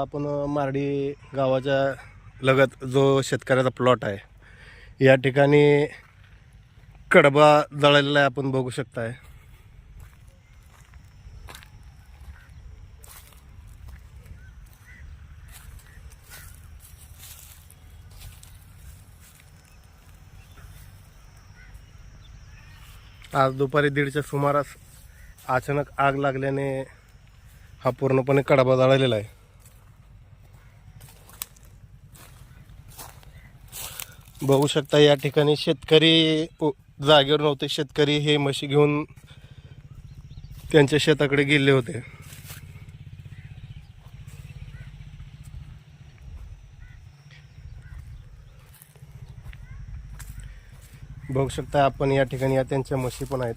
आपण मारडी गावाच्या लगत जो शेतकऱ्याचा प्लॉट आहे या ठिकाणी कडबा जळलेला आहे आपण बघू शकताय. आज दुपारी दीडच्या सुमारास अचानक आग लागल्याने हा पूर्णपणे कडबा जळलेला आहे. बघू शकता या ठिकाणी शेतकरी जागेवर नव्हते. शेतकरी हे म्हशी घेऊन त्यांच्या शेताकडे गेले होते. बघू शकता आपण या ठिकाणी या त्यांच्या म्हशी पण आहेत.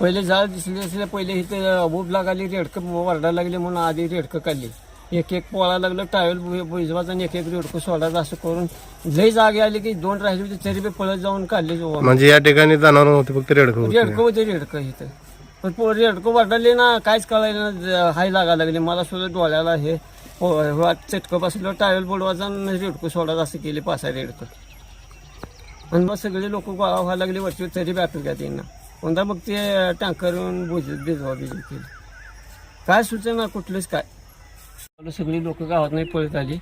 पहिले झाड दिसले असले पहिले इथे भूप लागाली रेडकं वरडायला लागले म्हणून आधी रेडकं काढली. एक एक पोळा लागलं टावेल बुजवायचं आणि एक एक रेडकं सोडायचं असं करून लई जागे आली की दोन राहिले होते तरी बी पळत जाऊन काढले म्हणजे या ठिकाणी जाणार नव्हते फक्त रेडकं रेडकं होते होते रेडकं इथं. पण रेडकं वरडाले ना काहीच कळायला ना हाय लागायला लागले. मला सुद्धा डोळ्याला हे हो- चटकं बसलं टावेल बुडवायचं आणि रेडकं सोडायचं असं केले पाच रेडकं. आणि मग सगळे लोक गोळा व्हायला लागले वरची तरी बी आटोक्यात येईना कोणता मग ते टँकर येऊन बुज भिजवा भिजू केली. काय सुचना कुठलंच काय? सगळी लोक गावात नाही पळत आली.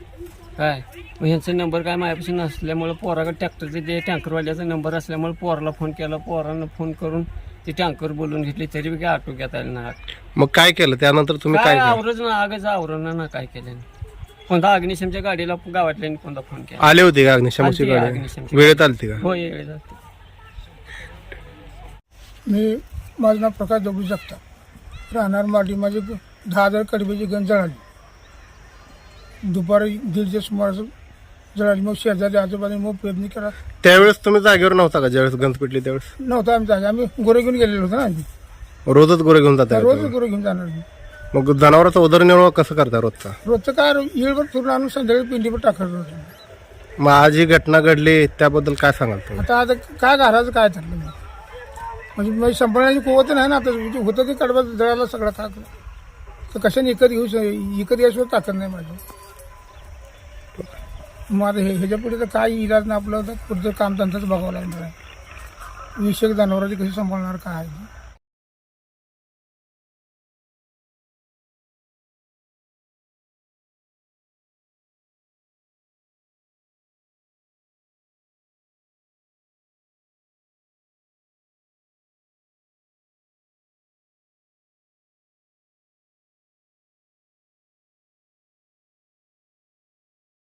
काय? मग ह्यांचा नंबर काय माझ्यापाशी नसल्यामुळं पोराकडे ट्रॅक्टरचे ते टँकरवाल्याचा नंबर असल्यामुळे पोराला फोन केला. पोरानं फोन करून ते टँकर बोलून घेतली तरी बी काय आटोक्यात आलं ना मग काय केलं? त्यानंतर तुम्ही काय आवरच ना आगच आवरण ना काय केलं कोणता अग्निशमच्या गाडीला गावातल्याने कोणता फोन केला? आले होते का अग्निशमनची आलती गाडी? अग्निशमची वेळेत आलती का? हो जाते मी माझं नाव प्रकाश दगडू जगताप. राहणार माडी माझे दहा हजार कडब्याची गण जळाली. दुपारी दीडच्या सुमारास जळाली. मग शेजारी आजोबाने मग पेरणी करा त्यावेळेस तुम्ही जागेवर नव्हता का? ज्यावेळेस गंज पेटली त्यावेळेस? नव्हता आम्ही जागे. आम्ही गोरे घेऊन गेलेलो होतो ना आम्ही रोजच गोरे घेऊन जाता रोज गोरे घेऊन जाणार मी मग जनावरांचा उदरनिर्वाह कसं करता रोजचा? रोजचं काय? येळभर फिरून आणून संध्याकाळी पिंडीवर टाकायचं होतं. मग आज ही घटना घडली त्याबद्दल काय सांगाल तुम्ही? आता आता काय घराचं काय ठरलं? म्हणजे म्हणजे माझी संपण्याची कुवत नाही ना आता होतं ते कडवं जळाला सगळं काय तर कशाने विकत घेऊ इकत घ्यायशिवाय घ्यायचं ताकद नाही माझी. मग आता हे ह्याच्या पुढे तर काय इलाज नाही आपलं तर पुढचं काम त्यांचंच बघावं लागणार आहे. विषयक जनावरांची कशी सांभाळणार काय? आहे